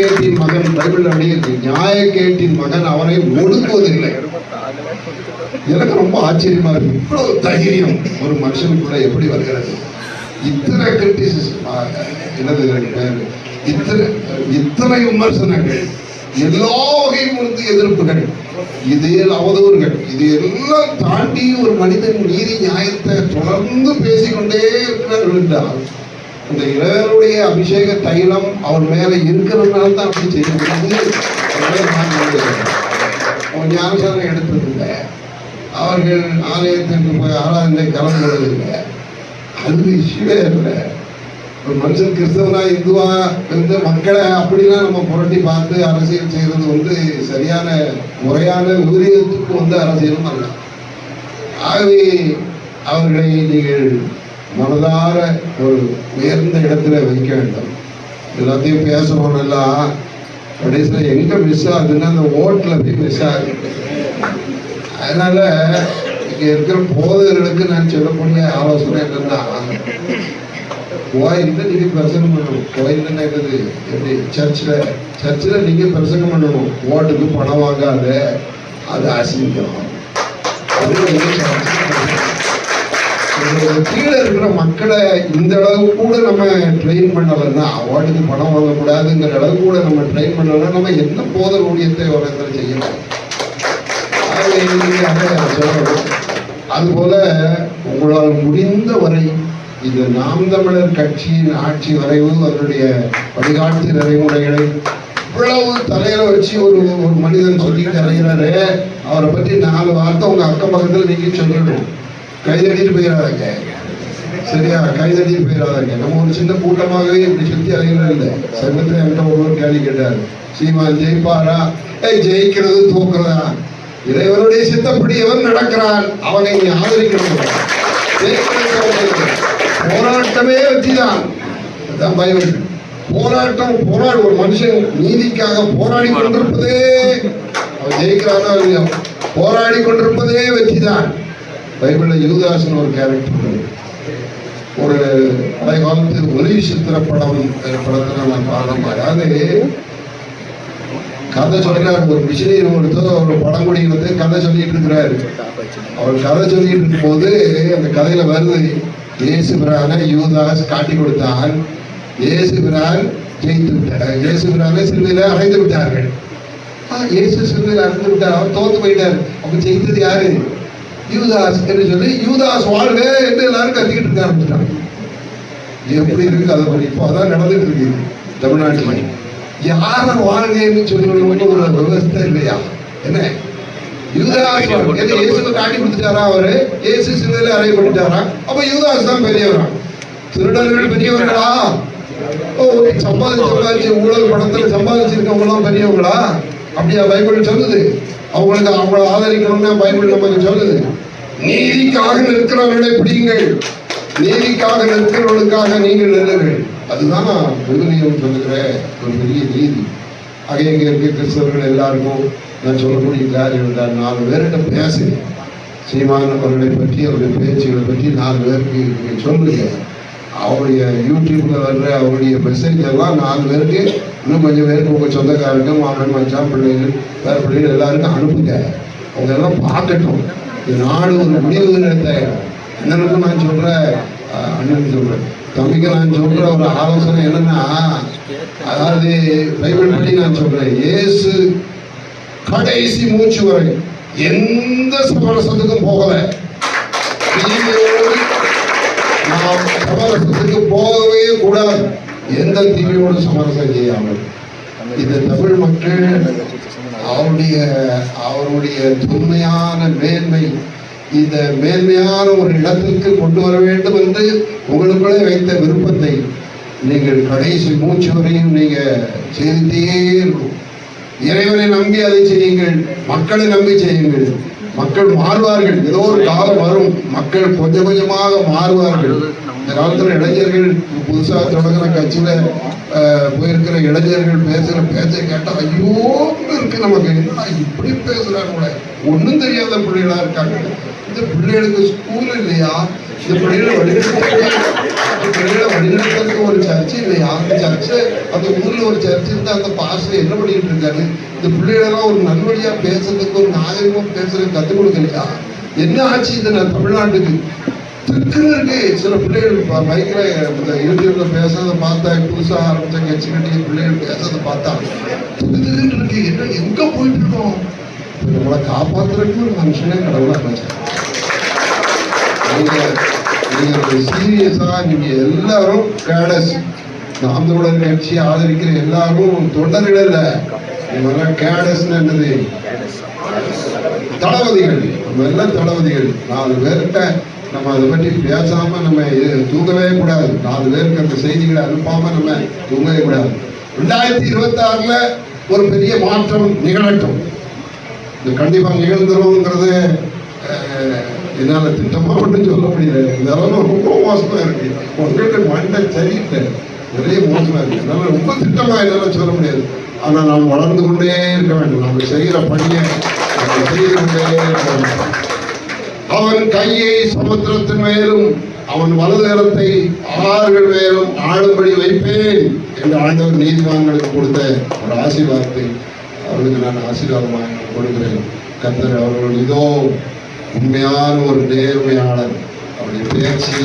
நியாயக்கேட்டின் மகன் பைபிள் அணியிருக்கு நியாய கேட்டின் மகன் அவனை ஒடுக்குவதில்லை. எனக்கு ரொம்ப ஆச்சரியமா இருக்கு. இவ்வளவு தைரியம் ஒரு மனுஷனுக்குள்ள எப்படி வருகிறது? இத்தனை கிரிட்டிசிசம் என்னது இதுக்கு இத்தனை இத்தனை விமர்சனங்கள் எல்லா வகையும் இருந்து எதிர்ப்புகள். இது அவதூறுகள். இது எல்லாம் தாண்டி ஒரு மனிதன் நீதி நியாயத்தை தொடர்ந்து பேசிக்கொண்டே இருக்கிறார்கள் என்றால் இந்த இளையருடைய அபிஷேக தைலம் அவர் மேல இருக்கிறதுனால தான் அப்படி செய்ய முடியுது அவன் ஞானசாரம் எடுத்ததில்லை. அவர்கள் ஆலயத்திற்கு போய் ஆராதனை கலந்துள்ளதில்லை அது விஷயமே இல்லை. ஒரு மனுஷன் கிறிஸ்தவனா இந்துவா இருந்து மக்களை அப்படிலாம் நம்ம புரட்டி பார்த்து அரசியல் செய்யறது வந்து சரியான முறையான விபரீதத்துக்கு வந்து அரசியலும் அல்ல. ஆகவே அவர்களை நீங்கள் மனதார ஒரு உயர்ந்த இடத்துல வைக்க வேண்டும். எல்லாத்தையும் பேசணும் கடைசியில் எங்க மிஸ் ஆகுதுன்னா அந்த ஓட்டுல போய் மிஸ் ஆகுது. அதனால இங்கே இருக்கிற போதகர்களுக்கு நான் சொல்லக்கூடிய ஆலோசனை என்னன்னா கோயிலுக்கு நீங்க பிரசங்கம் பண்ணணும். கோயில்ல என்னது? எப்படி சர்ச்சில் சர்ச்சில் நீங்க பிரசங்கம் பண்ணணும். ஓட்டுக்கு பணம் வாங்காத அது அசிங்கம். அது கீழே இருக்கிற மக்களை இந்த அளவு கூட நம்ம ட்ரெயின் பண்ணலைன்னா அவார்டுக்கு பணம் வாங்கக்கூடாதுங்கிற அளவு கூட நம்ம ட்ரெயின் பண்ணலைன்னா நம்ம என்ன போத ஊழியத்தை ஒருத்தர் செய்யலாம் அதுபோல உங்களால் முடிந்த வரை இந்த நாம் தமிழர் கட்சியின் ஆட்சி வரைவு அதனுடைய வழிகாட்டு நடைமுறைகளை இவ்வளவு தலையில வச்சு ஒரு ஒரு மனிதன் சொல்லிட்டு அறைகிறாரு அவரை பற்றி நாலு வார்த்தை உங்க அக்கம் பக்கத்துல நீங்க சொல்லணும் கைதட்டிட்டு போயிடாதாங்க. சரியா? கைதட்டிட்டு போயிடாதாங்க. நம்ம ஒரு சின்ன கூட்டமாகவே இப்படி சுத்தி அறைகிறது இல்லை. சமயத்துல என்கிட்ட ஒருவர் கேள்வி கேட்டார். சீமா ஜெயிப்பாரா? ஏய் ஜெயிக்கிறது தூக்குறதா? இறைவனுடைய சித்தப்படி எவன் நடக்கிறான்? அவனை நீ ஆதரிக்கணும். போராட்டமே வெற்றிதான். அதான் பைபிள் போராட்டம் போராடு. ஒரு மனுஷன் நீதிக்காக போராடி கொண்டிருப்பதே அவன் ஜெயிக்கிறானோ இல்லையோ? போராடி கொண்டிருப்பதே வெற்றிதான். பைபிளில் யுவதாசன் ஒரு கேரக்டர் ஒரு பழைய காலத்து ஒலி சித்திர படம் படத்தில் நான் பாடம் அதாவது கதை சொல்றாரு ஒரு மிஷினரி ஒருத்தர் ஒரு படம் வந்து கதை சொல்லிட்டு இருக்கிறாரு. அவர் கதை சொல்லிட்டு இருக்கும்போது அந்த கதையில வருது இயேசு பிரான யூதாஸ் காட்டி கொடுத்தான். இயேசு பிரான் ஜெயித்து விட்டார். இயேசு பிரானை சிறுவையில் அடைந்து விட்டார்கள். இயேசு சிறுவையில் அடைந்து விட்டார். அவர் தோத்து போயிட்டார். அப்ப ஜெயித்தது யாரு? யூதாஸ் என்று சொல்லி யூதாஸ் வாழ்க என்று எல்லாரும் கத்திக்கிட்டு இருக்க ஆரம்பிச்சிட்டாங்க. எப்படி இருக்கு அதை படி? இப்போ அதான் நடந்துட்டு இருக்கு. தமிழ்நாட்டில் யார வாழ்கைன்னு சொல்லி ஒரு விவசாயம் இல்லையா? என்ன? யூதாஸ் இயேசுவை காட்டி கொடுத்துட்டாரா அவரு? இயேசு சிலுவையில அறையப்பட்டுட்டாரா? அப்ப யூதாஸ் தான் பெரியவரா. திருடர்கள் பெரியவர்களா? ஓ சம்பாதிச்சு சம்பாதிச்சு ஊழல் பணத்துல சம்பாதிச்சிருக்கவங்களாம் பெரியவங்களா? அப்படியா? பைபிள் சொல்லுது. அவங்களுக்கு அவங்கள ஆதரிக்கணும்னா பைபிள் நமக்கு சொல்லுது. நீதிக்காக நிற்கிறவர்களை பிடிங்கள் நீதிக்காக நிற்கிறவர்களுக்காக நீங்கள் நில்லுங்கள். அதுதான் நான் சொல்லுகிற ஒரு பெரிய நீதி. ஆக இங்க இருக்க கிறிஸ்தவர்கள் எல்லாருக்கும் நான் சொல்லக்கூடிய காரியம் என்றால் நாலு பேர்கிட்ட பேசுகிறேன். சீமான் அவர்களை பற்றி அவருடைய பேச்சுகளை பற்றி நாலு பேருக்கு நீங்க அவருடைய யூடியூப்ல வர்ற அவருடைய மெசேஜ் எல்லாம் நாலு பேருக்கு இன்னும் கொஞ்சம் பேருக்கு உங்க சொந்தக்காரங்க மாமன் மச்சான் பிள்ளைகள் வேற பிள்ளைகள் எல்லாருக்கும் அனுப்புங்க. அவங்க எல்லாம் பார்க்கட்டும் நாடு ஒரு முடிவு நிறுத்த நான் சொல்றேன் அண்ணன் சொல்றேன் தம்பிக்கு நான் சொல்ற ஒரு ஆலோசனை என்னன்னா அதாவது பைபிள் படி நான் சொல்றேன். இயேசு கடைசி மூச்சு வரை எந்த சமரசத்துக்கும் போகலை. நாம் சமரசத்துக்கு போகவே கூடாது. எந்த தீமையோடு சமரசம் செய்யாமல். இந்த தமிழ் மக்கள் அவருடைய அவருடைய தொன்மையான மேன்மை இந்த மேன்மையான ஒரு இடத்திற்கு கொண்டு வர வேண்டும் என்று உங்களுக்குள்ளே வைத்த விருப்பத்தை நீங்கள் கடைசி மூச்சு வரையும் நீங்கள் செய்தே இறைவனை நம்பி அதை செய்யுங்கள் மக்களை நம்பி செய்யுங்கள். மக்கள் மாறுவார்கள். ஏதோ ஒரு காலம் வரும். மக்கள் கொஞ்சம் கொஞ்சமாக மாறுவார்கள். இந்த காலத்தில் இளைஞர்கள் புதுசாக தொடங்குற கட்சியில் போயிருக்கிற இளைஞர்கள் பேசுகிற பேச்சை கேட்டால் ஐயோ இருக்கு நமக்கு. என்னடா இப்படி பேசுறாங்களே ஒன்றும் தெரியாத பிள்ளைகளா இருக்காங்க. இந்த பிள்ளைகளுக்கு ஸ்கூல் இல்லையா? இந்த பிள்ளைகளை வழிநடத்த பிள்ளைகளை வழிநடத்துறதுக்கு ஒரு சர்ச்சு இல்லையா? அந்த சர்ச்சு அந்த ஊரில் ஒரு சர்ச் இருந்தால் அந்த பாஸ்டர் என்ன பண்ணிட்டு இருக்காரு? இந்த பிள்ளைகளெல்லாம் ஒரு நல்வழியாக பேசுறதுக்கு ஒரு நாகரிகமா பேசுறதுக்கு கற்றுக் கொடுக்கலையா? என்ன ஆச்சு இந்த தமிழ்நாட்டுக்கு? திக்குன்னு சில பிள்ளைகள் மைக்கில் இந்த யூடியூப்ல பேசுறதை பார்த்தா புதுசாக ஆரம்பிச்ச கட்சி கட்டி பிள்ளைகள் பேசுறதை பார்த்தா திக்கு இருக்கு. என்ன எங்க போயிட்டு இருக்கோம் நம்மளை காப்பாத்துறதுக்கு ஒரு மனுஷனே கடவுளாக அமைச்சார் நீங்க நீங்கள் சீரியஸா நீங்க எல்லாரும் கேடஸ் நாம் தமிழர் கட்சி ஆதரிக்கிற எல்லாரும் தொண்டர்கள் இல்ல இவங்க கேடஸ்னு என்னது? தளபதிகள். நம்ம எல்லாம் தளபதிகள். நாலு பேர்கிட்ட நம்ம அதை பற்றி பேசாம நம்ம இது தூங்கவே கூடாது. நாலு பேருக்கு அந்த செய்திகளை அனுப்பாம நம்ம தூங்கவே கூடாது. ரெண்டாயிரத்தி இருபத்தி ஆறுல ஒரு பெரிய மாற்றம் நிகழட்டும். இது கண்டிப்பா நிகழ்ந்துரும்ங்கிறது என்னால் என்னால திட்டமா மட்டும் சொல்ல முடியல. இதெல்லாம் ரொம்ப மோசமா இருக்கு. உங்களுக்கு மண்டை சரியில்லை. நிறைய மோசமா இருக்கு. அதனால ரொம்ப திட்டமா என்னால சொல்ல முடியாது. ஆனா நாம் வளர்ந்து கொண்டே இருக்க வேண்டும். நம்ம செய்கிற பணியை நம்ம செய்து கொண்டே இருக்க வேண்டும். அவன் கையை சமுத்திரத்தின் மேலும் அவன் வலதுகரத்தை ஆறுகள் மேலும் ஆளும்படி வைப்பேன் என்று ஆண்டவர் நீதிமான்களுக்கு கொடுத்த ஒரு ஆசீர்வாதத்தை அவர்களுக்கு நான் ஆசீர்வாதமாக கொடுக்கிறேன். கத்தர் அவர்கள் இதோ உண்மையான ஒரு நேர்மையாளர். அவருடைய பேச்சு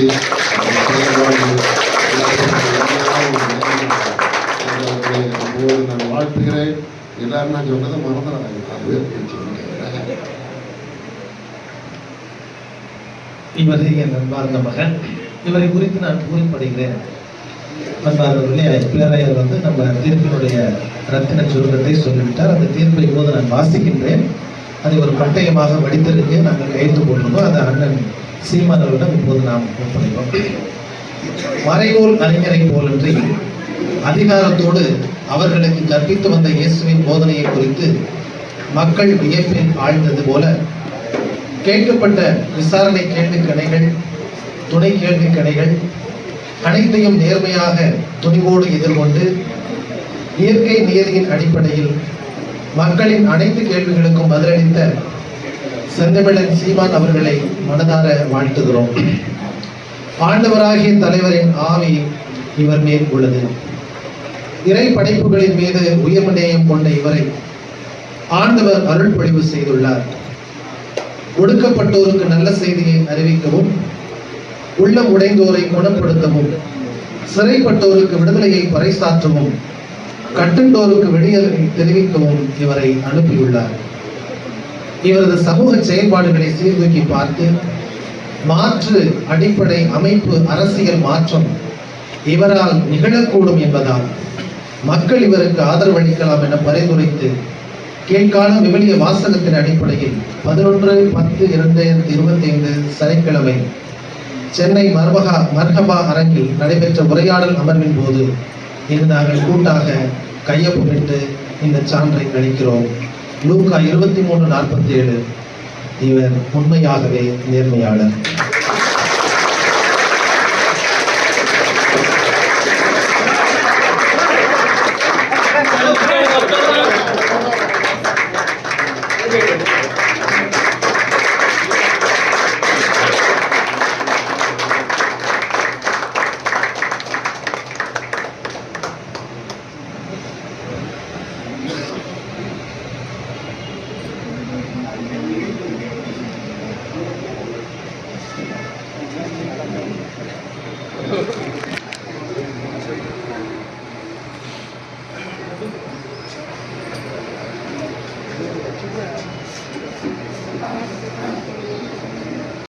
நான் வாழ்த்துகிறேன். எல்லாரும் நான் சொன்னதை மறந்துடாங்க அதுவே பேச்சு. இவர் என் அன்பார்ந்த மகன். இவரை குறித்து நான் கூறிப்படுகிறேன். அன்பார்ந்தவர்களே பிள்ளையார் வந்து நம்ம தீர்ப்பினுடைய ரத்தின சுருக்கத்தை சொல்லிவிட்டார். அந்த தீர்ப்பை போது நான் வாசிக்கின்றேன். அதை ஒரு பட்டயமாக வடித்திருக்கு நாங்கள் கைத்து போட்டிருந்தோம். அந்த அண்ணன் சீமானவரிடம் இப்போது நாம் ஒப்படைப்போம். மறைவோல் அறிஞரை போலன்றி அதிகாரத்தோடு அவர்களுக்கு கற்பித்து வந்த இயேசுவின் போதனையை குறித்து மக்கள் வியப்பில் ஆழ்ந்தது போல கேட்கப்பட்ட விசாரணை கேள்வி கடைகள் துணை கேள்வி கடைகள் அனைத்தையும் நேர்மையாக துணிவோடு எதிர்கொண்டு இயற்கை நியதியின் அடிப்படையில் மக்களின் அனைத்து கேள்விகளுக்கும் பதிலளித்த செந்தமிழன் சீமான் அவர்களை மனதார வாழ்த்துகிறோம். ஆண்டவராகிய தலைவரின் ஆவி இவர் மேல் உள்ளது. இறை படைப்புகளின் மீது உயர்வு நேயம் கொண்ட இவரை ஆண்டவர் அருள் பொழிவு செய்துள்ளார். ஒடுக்கப்பட்டோருக்கு நல்ல செய்தியை அறிவிக்கவும் உள்ளம் உடைந்தோரை குணப்படுத்தவும் சிறைப்பட்டோருக்கு விடுதலையை பறைசாற்றவும் கட்டுண்டோருக்கு வெளியேறி தெரிவிக்கவும் இவரை அனுப்பியுள்ளார். இவரது சமூக செயல்பாடுகளை சீர்தூக்கி பார்த்து மாற்று அடிப்படை அமைப்பு அரசியல் மாற்றம் இவரால் நிகழக்கூடும் என்பதால் மக்கள் இவருக்கு ஆதரவளிக்கலாம் என பரிந்துரைத்து கீழ்கால விவிலிய வாசகத்தின் அடிப்படையில் பதினொன்று பத்து இரண்டாயிரத்தி இருபத்தி ஐந்து சனிக்கிழமை சென்னை மர்மகா மர்ஹபா அரங்கில் நடைபெற்ற உரையாடல் அமர்வின் போது இன்று நாங்கள் கூட்டாக கையொப்பமிட்டு இந்த சான்றை அளிக்கிறோம். லூக்கா இருபத்தி மூணு நாற்பத்தி ஏழு. இவர் உண்மையாகவே நேர்மையாளர்.